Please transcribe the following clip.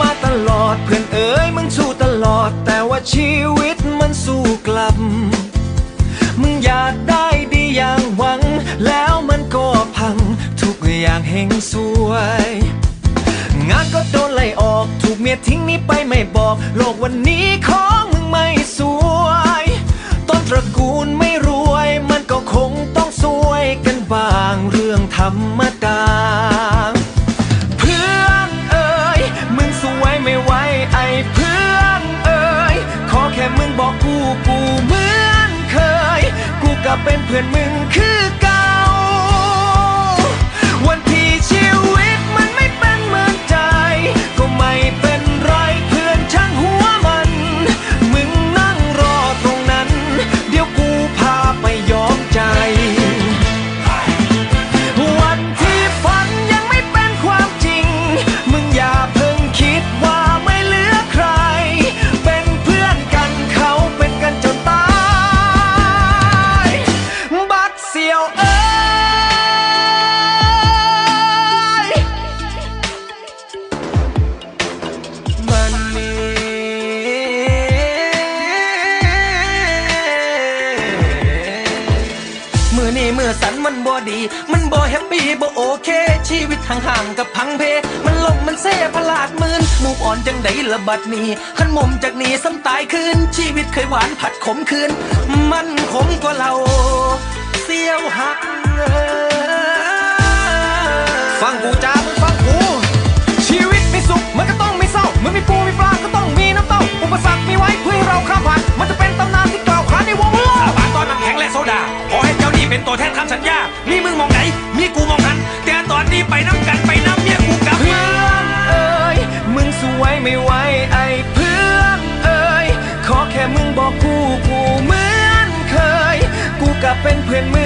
มาตลอด เพื่อนเอ๋ยมึงสู้ตลอด แต่ว่าชีวิตมันสู้กลับ มึงอยากได้ดีอย่างหวัง แล้วมันก็พัง ทุกอย่างเฮงสวย งานก็โดนไล่ออก ถูกเมียทิ้งนี่ไปไม่บอก โลกวันนี้ของมึงไม่สวย ต้นตระกูลไม่รวย มันก็คงต้องสวยกันบางเรื่องธรรม ไอ้เพื่อนเอ่ยขอแค่มึงบอกกูกูเหมือนเคย กูก็เป็นเพื่อนมึงคือ เมื่อสันมันบ่ดี มันบ่แฮปปี้บ่โอเค ชีวิตห่างๆกับพังเพ มันลมมันเซ่พลาดมืนมูฟอ่อนจังไดละบัดนี้ขันมุมจากนี้ซ้ำตายคืน ชีวิตเคยหวานผัดขมคืน มันขมกว่าเราเสียวหักฟังกูจ้ามึงฟัง แทนคำสัญญา มีมึงมองไหน มีกูมองกัน แต่ตอนนี้ไปน้ำกันไปน้ำเมียกูกลับเพื่อนเอ้ย มึงสวยไม่ไหวไอ้เพื่อนเอ้ย ขอแค่มึงบอกกูกูเหมือนเคย กูกับเป็นเพื่อนมึงคือเ